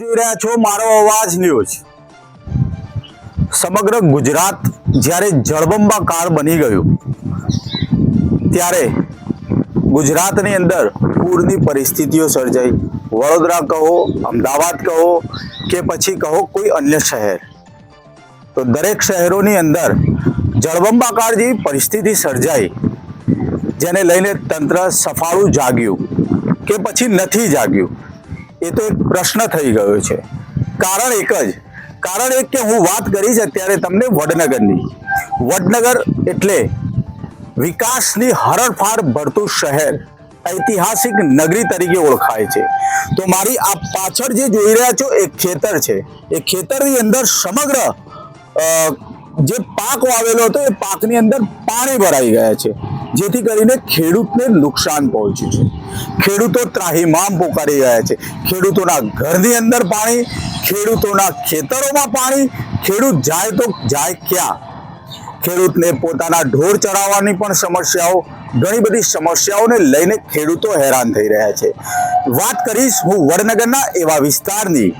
રહ્યા છો, મારો અવાજ ન્યૂઝ સમગ્ર ગુજરાત જ્યારે જળબંબાકાર બની ગયું, ત્યારે ગુજરાતની અંદર પૂરની પરિસ્થિતિઓ સર્જાઈ. વડોદરા કહો, અમદાવાદ કહો કે પછી કહો કોઈ અન્ય શહેર. તો દરેક શહેરોની અંદર જળબંબાકાર જેવી પરિસ્થિતિ સર્જાઈ, જેને લઈને તંત્ર સફાળું જાગ્યું કે પછી નથી જાગ્યું. એ તો એક પ્રશ્ન થઈ ગયો છે. કારણ એક જ. કારણ એક કે હું વાત કરીશ અત્યારે તમને વડનગરની. વડનગર એટલે વિકાસની હરણફાળ ભરતું શહેર, ઐતિહાસિક નગરી તરીકે ઓળખાય છે. તો મારી આ પાછળ જે જોઈ રહ્યા છો એ ખેતર છે. એ ખેતરની અંદર સમગ્ર જે પાક વાવેલો હતો એ પાકની અંદર પાણી ભરાઈ ગયા છે. જેથી કરીને ખેડૂતને નુકસાન પહોંચ્યું છે. ખેડૂતો ત્રાહીમામ પોકારી રહ્યા છે. ખેડૂતોના ઘરની અંદર પાણી, ખેડૂતોના ખેતરોમાં પાણી, ખેડૂત જાય તો જાય ક્યાં? ખેડૂતને પોતાના ઢોર ચરાવવાની પણ સમસ્યાઓ, ઘણી બધી સમસ્યાઓને લઈને ખેડૂતો હેરાન થઈ રહ્યા છે. વાત કરીશ હું વડનગરના એવા વિસ્તારની,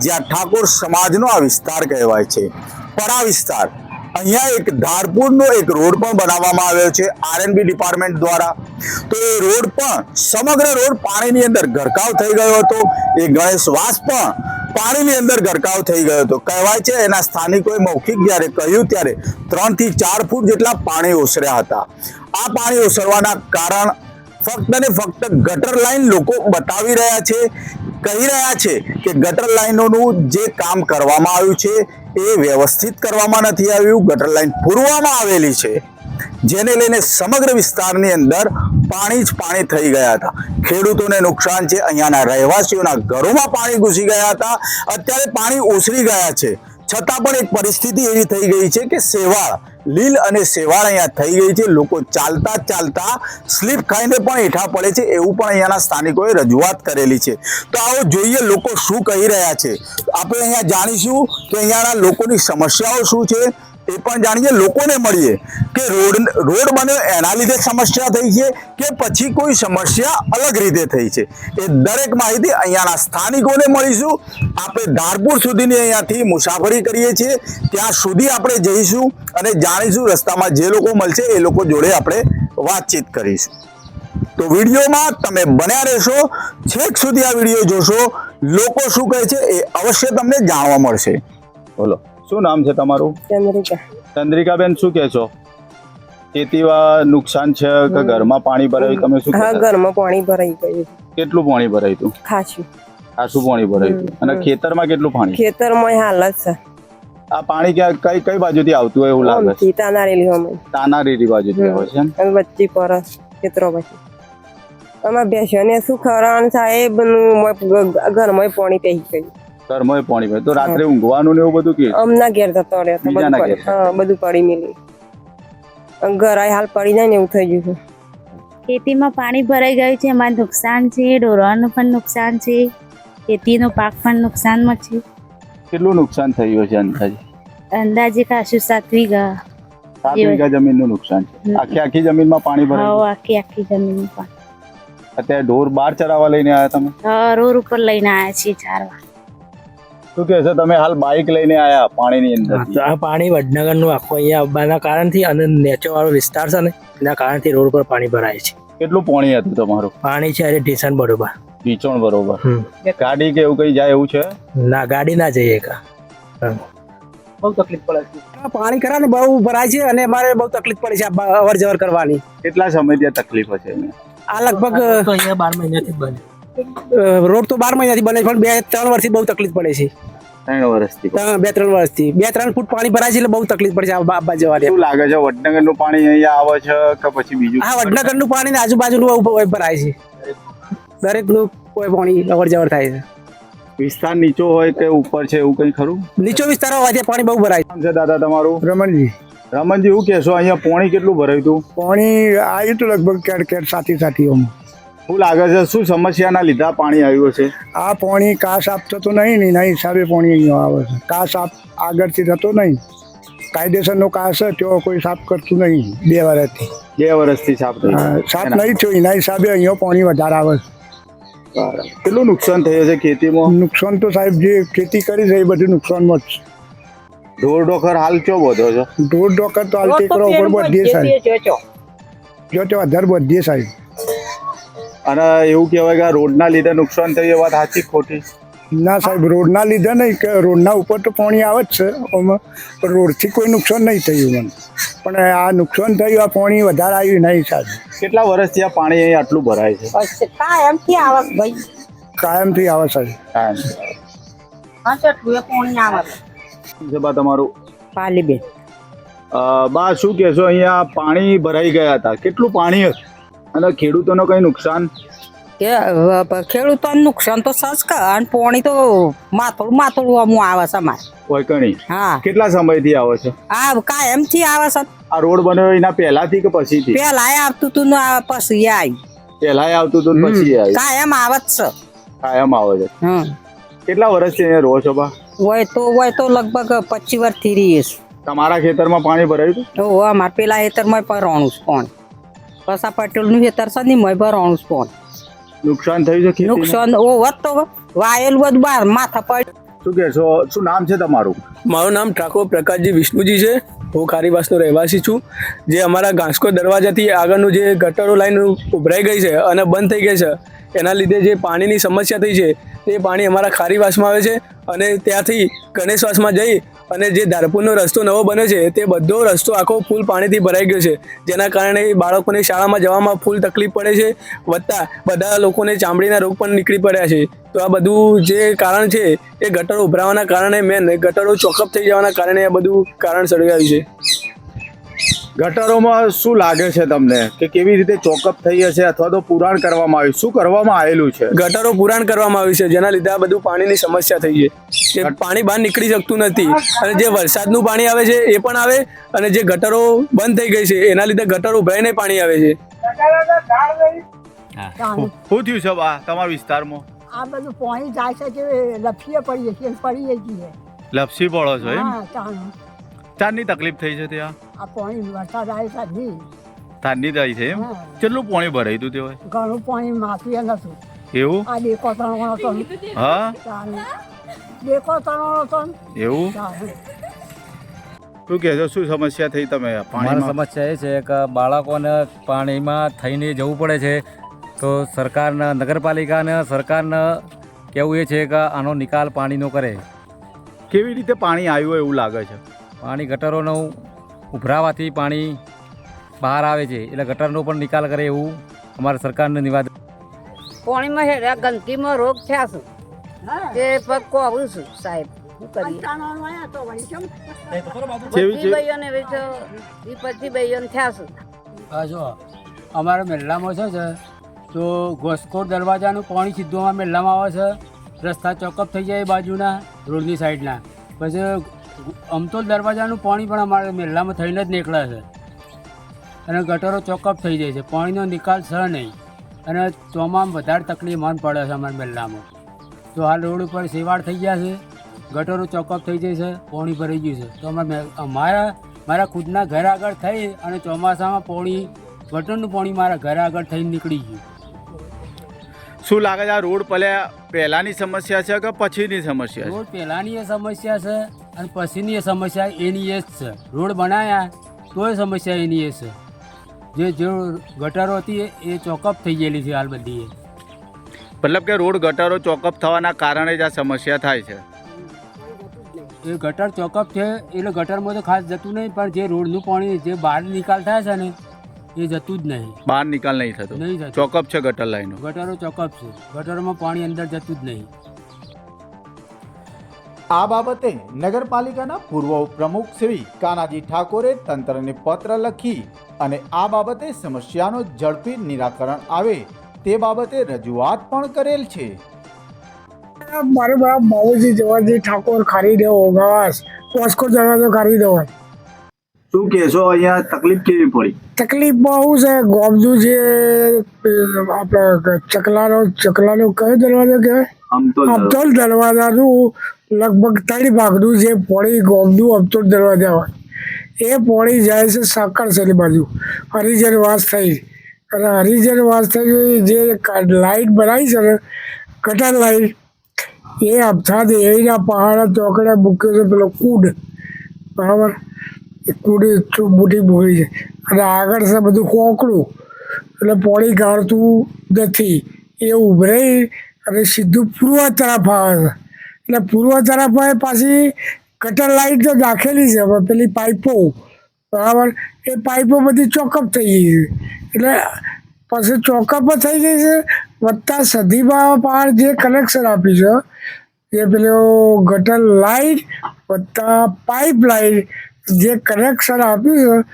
જ્યાં ઠાકોર સમાજનો આ વિસ્તાર કહેવાય છે. પરા વિસ્તાર અહીંયા એક ધારપુરનો એક રોડ પણ બનાવવામાં આવ્યો છે આરએનબી ડિપાર્ટમેન્ટ દ્વારા. તો એ રોડ પણ સમગ્ર રોડ પાણીની અંદર ગરકાવ થઈ ગયો હતો. એ ગણેશવાસ પણ પાણીની અંદર ગરકાવ થઈ ગયો હતો. કહેવાય છે, એના સ્થાનિકોએ મૌખિક જ્યારે કહ્યું ત્યારે ત્રણથી ચાર ફૂટ જેટલા પાણી ઓસર્યા હતા. આ પાણી ઓસરવાના કારણ ફક્ત ને ફક્ત ગટર લાઈન લોકો બતાવી રહ્યા છે. કહી રહ્યા છે કે ગટર લાઈનોનું જે કામ કરવામાં આવ્યું છે, એ વ્યવસ્થિત કરવામાં નથી આવ્યું. ગટર લાઈન પૂરવામાં આવેલી છે. જેને લઈને સમગ્ર વિસ્તારની અંદર પાણી જ પાણી થઈ ગયા હતા. ખેડૂતોને નુકસાન છે. અહીંયાના રહેવાસીઓના ઘરોમાં પાણી ઘૂસી ગયા હતા. અત્યારે પાણી ઓસરી ગયા છે. છતાં પણ એક પરિસ્થિતિ એવી થઈ ગઈ છે કે સેવાળ, લીલ અને સેવાળ અહીંયા થઈ ગઈ છે. લોકો ચાલતા ચાલતા સ્લીપ ખાઈને પણ હેઠા પડે છે એવું પણ અહીંયાના સ્થાનિકોએ રજૂઆત કરેલી છે. તો આવો જોઈએ લોકો શું કહી રહ્યા છે. આપણે અહીંયા જાણીશું કે અહીંયાના લોકોની સમસ્યાઓ શું છે. એ પણ જાણીએ, લોકોને મળીએ કે રોડ રોડ બન્યો એના લીધે સમસ્યા થઈ છે કે પછી કોઈ સમસ્યા અલગ રીતે થઈ છે. એ દરેક માહિતી અહીંયાના સ્થાનિકોને મળીશું. આપણે ધારપુર સુધીની અહીંયાથી મુસાફરી કરીએ છીએ. ત્યાં સુધી આપણે જઈશું અને જાણીશું રસ્તામાં જે લોકો મળશે એ લોકો જોડે આપણે વાતચીત કરીશું. તો વિડીયોમાં તમે બન્યા રહેશો. છેક સુધી આ વીડિયો જોશો. લોકો શું કહે છે એ અવશ્ય તમને જાણવા મળશે. બોલો. શું નામ છે તમારું? ચંદ્રિકા. ચંદ્રિકાબેન શું કહે છો? ખેતીમાં નુકસાન છે કે ઘરમાં પાણી ભરાયું? તમે શું હા ઘરમાં પાણી ભરાઈ ગયું કેટલું પાણી ભરાયું હતું? ખાસું. ખાસું પાણી ભરાયું અને ખેતરમાં કેટલું પાણી? ખેતરમાં હાલત છે. આ પાણી ક્યાં કઈ કઈ બાજુથી આવતું હોય એવું લાગે છે? તાનારેલી અમે તાનારીરી બાજુથી. આવે છે અને વચ્ચે પર ખેતરો પછી અમારા ને શું ખવડાવવાનું સાહેબનું ઘરમાં પાણી પહી ગયું. ઘરમાં પાણી ભરે તો રાત્રે ઊંઘવાનું ને એવું બધું કે? અમના ઘેર જતો રહ્યો તો બધું પડી- હા બધું પડી મેલી. ઘરાય હાલ પડી જાય ને એવું થઈ ગયું છે. ખેતીમાં પાણી ભરાઈ ગયું છે એમાં નુકસાન છે ઢોરોનું પણ નુકસાન છે ખેતીનો પાક પણ નુકસાનમાં છે. કેટલું નુકસાન થયું છે અંદાજે? અંદાજે કાશું સાત વીઘા. સાત. વીઘા જમીનનું નુકસાન છે. આખી આખી જમીનમાં પાણી ભરાયું આખી આખી પણ અત્યારે ઢોર બાર ચરાવવા લઈને આવ્યા તમે? હા, રોડ ઉપર લઈને આવ્યા છીએ ચારવા શું કે છે? તમે હાલ બાઇક લઈને આયા પાણીની અંદર. આ પાણી વડનગરનું આખું અહીંયા આવવાના કારણથી અને નેચોવાળો વિસ્તાર છે ને એના કારણથી રોડ પર પાણી ભરાય છે. કેટલું પાણી હતું તમારું? પાણી છે અરે ઢીસણ બરોબર. ઢીચણ બરોબર. ગાડી કે એવું કઈ જાય એવું છે? ના ગાડી ના જઈએ કા બહુ તકલીફ પડે છે. પાણી ખરા ને બહુ ભરાય છે અને અમારે બહુ તકલીફ પડે છે અવર જવર કરવાની. કેટલા સમયથી ત્યાં તકલીફ છે આ લગભગ અહીંયા બાર મહિનાથી અ, રોડ તો બાર મહિનાથી બને છે પણ બે ત્રણ વર્ષથી બહુ તકલીફ પડે છે. ત્રણ વર્ષથી. બે ત્રણ વર્ષથી. બે ત્રણ ફૂટ પાણી ભરાય છે એટલે બહુ તકલીફ પડે છે આ બા- જવા શું લાગે છે વડનગરનું પાણી અહીંયા આવે છે કે પછી બીજું? હા વડનગરનું પાણી ને આજુબાજુનું બહુ- બહુ ભરાય છે. દરેકનું કોઈ પાણી અવર જવર થાય છે. વિસ્તાર નીચો હોય કે ઉપર છે એવું કઈ ખરું? નીચો વિસ્તાર હોવાથી પાણી બહુ ભરાય છે. દાદા તમારું? રમણજી. રમણજી એવું કહેશો અહીંયા પાણી કેટલું ભરાયું હતું? પાણી આવ્યું હતું લગભગ ક્યાંક ક્યાંક સાથી સાથી ઓમ. શું લાગે છે શું સમસ્યાના લીધા પાણી આવ્યું છે આ પાણી કા સાફ થતો નહીં ને એના હિસાબે પાણી અહીંયા આવે છે. કાશ સાફ આગળથી થતો નહીં. કાયદેસરનો કાશ છે તેઓ કોઈ સાફ કરતું નહીં બે વર્ષથી બે વર્ષથી સાફ સાફ નહીં થયો એના હિસાબે અહીંયા પાણી વધારે આવે છે. કેટલું નુકસાન થયું છે ખેતીમાં? નુકસાન તો સાહેબ જે ખેતી કરી છે એ બધું નુકસાનમાં જ છે. ઢોર ઢોકર હાલ ચો બધો છો? ઢોર ઢોકર તો હાલ ટેકરો ઉપર બધીએ સાહેબ. જો તે વધારે બધીએ સાહેબ. અને એવું કહેવાય કે આ રોડના લીધે નુકસાન થયું એ વાત સાચી ખોટી? ના સાહેબ રોડના લીધે નહીં કે રોડના ઉપર તો પાણી આવે જ છે. રોડથી કોઈ નુકસાન નહીં થયું મને. પણ આ નુકસાન થયું આ પાણી વધારે આવ્યું નહીં સાહેબ. કેટલા વર્ષથી આ પાણી અહીં આટલું ભરાય છે? કાયમથી આવે ભાઈ. કાયમથી આવે સાહેબ. કાયમ. હા આવે બા તમારું? પાલીબેન. બા શું કહેશો અહીંયા પાણી ભરાઈ ગયા હતા. કેટલું પાણી હતું અને ખેડૂતોનો કઈ નુકસાન? કે ખેડૂતોને નુકસાન તો સસ્કા અને પોણી તો માથોડું માથોડું અમું આવે છે અમારે. હોય કણી હા. કેટલા સમયથી આવે છે? આ કાયમથી આવે છે. આ રોડ બન્યો એના પહેલાથી કે પછીથી? પહેલાય આવતું તું ને પછી આવી પહેલાય આવતું હતું ને પછી આવી કાયમ આવે જ છે. કાયમ આવે છે. હમ. કેટલા વર્ષથી અહીંયા રહો છો બા? હોય તો હોય તો લગભગ પચીસ વર્ષથી રહીએ તમારા ખેતરમાં પાણી ભરાયું હતું? તો અમારે પેલા ખેતરમાં પણ રોણું છે કોણ પસા પટેલનું હેતર છે ને મય પણ રોણું છે કોણ નુકસાન થયું છે નુકસાન ઓ વધ તો વાયેલું બધું બહાર માથા પડ શું કહેશો શું નામ છે તમારું? મારું નામ ઠાકોર પ્રકાશજી વિષ્ણુજી છે. હું ખારીવાસનો રહેવાસી છું. જે અમારા ઘાસકો દરવાજાથી આગળનું જે ગટરો લાઈન ઉભરાઈ ગઈ છે અને બંધ થઈ ગઈ છે એના લીધે જે પાણીની સમસ્યા થઈ છે, તે પાણી અમારા ખારીવાસમાં આવે છે અને ત્યાંથી ગણેશવાસમાં જઈ અને જે ધારપુરનો રસ્તો નવો બન્યો છે, તે બધો રસ્તો આખો ફૂલ પાણીથી ભરાઈ ગયો છે. જેના કારણે બાળકોને શાળામાં જવામાં ફૂલ તકલીફ પડે છે, વત્તા બધા લોકોને ચામડીના રોગ પણ નીકળી પડ્યા છે. તો આ બધું જે કારણ છે, એ ગટરો ઉભરાવાના કારણે મેન ગટરો ચોકઅપ થઈ જવાના કારણે આ બધું કારણ સળગાવ્યું છે. ગટરોમાં શું લાગે છે તમને? કે કેવી રીતે ચોકઅપ થઈ હશે અથવા તો પુરાણ કરવામાં આવ્યું? શું કરવામાં આવેલું છે? ગટરો પુરાણ કરવામાં આવ્યું છે જેના લીધે આ બધું પાણીની સમસ્યા થઈ છે. કે પાણી બહાર નીકળી શકતું નથી અને જે વરસાદનું પાણી આવે છે એ પણ આવે અને જે ગટરો બંધ થઈ ગઈ છે એના લીધે ગટરો ઉભરાઈને પાણી આવે છે. શું થયું છે બા તમારા વિસ્તારમાં? આ બધું પાણી જાય છે કે લફીએ પડીએ છીએ પડીએ છીએ. લપસી પડો છો હા તાણ. ચારની તકલીફ થઈ છે ત્યાં? આ પાણી વરસાદ આવી સાધી ઠંડી થઈ છે એમ? કેટલું પાણી ભરાયું હતું તે ઘણું પાણી માફી નતું એવું? આ દેખો તણો હતો ને. હા? દેખો તણો તો એવું? શું કહેશો શું સમસ્યા થઈ તમે પાણીની સમસ્યા એ છે કે બાળકોને પાણીમાં થઈને જવું પડે છે. તો સરકારના નગરપાલિકાને સરકારને કહેવું એ છે કે આનો નિકાલ પાણીનો કરે. કેવી રીતે પાણી આવ્યું હોય એવું લાગે છે? પાણી ગટરોનું ઉભરાવાથી પાણી બહાર આવે છે. એટલે ગટરનો પણ નિકાલ કરે એવું અમારે સરકારને નિવાદ પાણીમાં હેરા ગંદકીમાં રોગ થયા છું. તે પગ કોવું છું સાહેબ. અમારા મેલ્લામાં છે છે? તો ઘોસકોર દરવાજાનું પાણી સીધું અમારા મેલ્લામાં આવે છે. રસ્તા ચોકઅપ થઈ જાય બાજુના રોડની સાઈડના. પછી અમતોલ દરવાજાનું પાણી પણ અમારા મેલ્લામાં થઈને જ નીકળે છે. અને ગટરો ચોકઅપ થઈ જાય છે. પાણીનો નિકાલ છે નહીં. અને ચોમામ વધારે તકલીફ મન પડે છે અમારા મેલ્લામાં તો આ રોડ ઉપર સેવાળ થઈ ગયા છે. ગટરો ચોકઅપ થઈ જાય છે. પાણી ભરાઈ ગયું છે. તો અમે મારા મારા ખુદના ઘર આગળ થઈ અને ચોમાસામાં પાણી ગટરનું પાણી મારા ઘર આગળ થઈને નીકળી ગયું. શું લાગે છે આ રોડ પહેલાં પહેલાંની સમસ્યા છે કે પછીની સમસ્યા રોડ પહેલાંની એ સમસ્યા છે. અને પછીની એ સમસ્યા એની એ જ છે. રોડ બનાવ્યા તોય સમસ્યા એની એ છે. જે જે ગટરો હતી એ ચોકઅપ થઈ ગયેલી છે હાલ બધી એ મતલબ કે રોડ ગટરો ચોકઅપ થવાના કારણે જ આ સમસ્યા થાય છે. એ ગટર ચોકઅપ છે એટલે ગટરમાં તો ખાસ જતું નહીં પણ જે રોડનું પાણી જે બહાર નિકાલ થાય છે ને એ જતું જ નહીં. બહાર નિકાલ નહીં થતો. નહીં ચોકઅપ છે ગટર લાઈનો. ગટરો ચોકઅપ છે. ગટરમાં પાણી અંદર જતું જ નહીં. આ બાબતે નગરપાલિકાના પૂર્વ પ્રમુખ શ્રી કાનાજી ઠાકોરે તંત્રને પત્ર લખી અને આ બાબતે સમસ્યાનો ઝડપી નિરાકરણ આવે તે બાબતે રજૂઆત પણ કરેલ છે. મારે બાપ બાબુજી જવાજી ઠાકોર ખરીદે ઓગાસ. પોસ્કો દરવાજો ખરીદો શું કહેશો? અહીંયા તકલીફ કેવી પડી? તકલીફ બહુ છે. ગોબજુ જે આપણે ચકલાનો ચકલાનો કયો દરવાજો કહેવાય? અબ્દોલ દરવાજાનું લગભગ ત્રણ ભાગનું જે પોળી ગોમનું અબ્દુલ દરવાજા હોય. એ પોળી જાય છે સાકર શેરી બાજુ. હરિજન વાસ થઈ. અને હરિજન વાસ થઈ જે લાઈટ બનાવી છે ને કટર લાઈટ એ અબથા એના પહાડ ચોકડે મૂક્યો છે પેલો કુડ. બરાબર? કુડ બુટી મૂકી છે. અને આગળ છે બધું કોકડું. એટલે પોણી કાઢતું નથી. એ ઉભરાઈ અને સીધું પૂર્વ તરફ આવે છે. એટલે પૂર્વ તરફ આવે પાછી કટર લાઈટ તો નાખેલી છે હવે પેલી પાઇપો. બરાબર? એ પાઇપો બધી ચોકઅપ થઈ ગઈ છે. એટલે પછી ચોકઅપ થઈ ગઈ છે. વત્તા સધીમાં પાર જે કનેક્શન આપ્યું છે, જે પેલો ગટર લાઈટ વત્તા પાઇપ લાઈટ જે કનેક્શન આપ્યું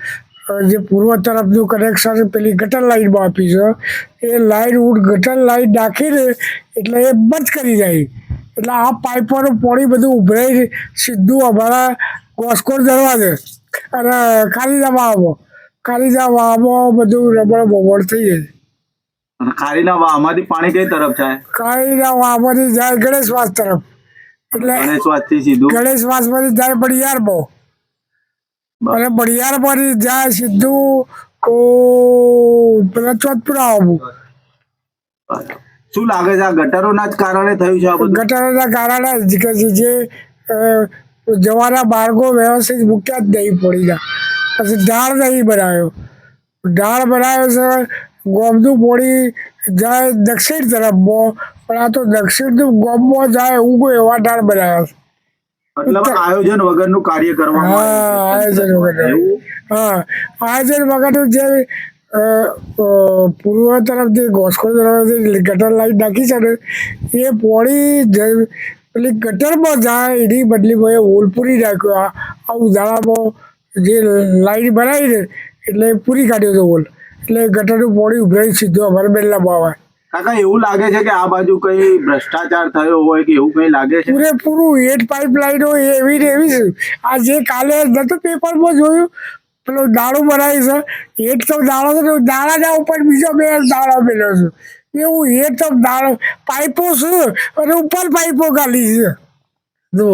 છે જે પૂર્વ તરફનું કનેક્શન પેલી ગટર લાઇનમાં આપ્યું છે એ લાઇન ઉડ ગટર લાઇન નાખીને એટલે એ બંધ કરી જાય એટલે આ પાઇપોનું પાણી બધું ઉભરાઈ સીધું અમારા ગોસ્કોર દરવાજે. અને કાલીજા વાવો કાલીજા વાવો બધું રબડ બબડ થઈ જાય. ખારીના વાહમાંથી પાણી કઈ તરફ જાય? કાળીના વાવમાંથી જાય ગણેશવાસ તરફ. એટલે ગણેશવાસથી સીધું? ગણેશવાસમાંથી જાય બળિયારમાં અને બળિયારમાંથી જાય સીધું ઓ પેલા ચોથપુરા આવવું. શું લાગે છે આ ગટરોના જ કારણે થયું છે આ બધું? ગટરોના કારણે જ કે જે- જવાના માર્ગો વ્યવસ્થિત મૂક્યા જ નહીં પડી ગયા પછી ઢાળ નહીં બનાવ્યો ઢાળ બનાવ્યો છે ગોમનું પોળી જાય દક્ષિણ તરફ પણ આ તો દક્ષિણનું ગોમમાં જાય એવું કોઈ એવા ઢાળ બનાવ્યા છે. આયોજન વગરનું કાર્ય કરવામાં આયોજન વગર હા આયોજન વગરનું જે પૂર્વ તરફથી ઘોસકો તરફથી ગટર લાઈટ નાખી છે એ પોળી જે- પેલી ગટરમાં જાય એની બદલીમાં એ હોલ પૂરી નાખ્યો. આ આ જે લાઈટ બનાવી ને એટલે પૂરી કાઢ્યો હતો હોલ એટલે ગટરનું પોળી ઉભરાઈ સીધું અમારે બેલામાં આવે કાકા, એવું લાગે છે કે આ બાજુ કઈ ભ્રષ્ટાચાર થયો હોય કે એવું કઈ લાગે છે? પૂરેપૂરું એટ પાઇપલાઇનો એવી ને એવી આ જે કાલે નતું પેપરમાં જોયું, પેલો દાડો બનાવી છે. એક તો દાળો છે દાડાના ઉપર, બીજો બે દાડો મેળ્યો છે. એવું એક તો દાડો પાઇપો છે અને ઉપર પાઇપો ગાલી છે. જો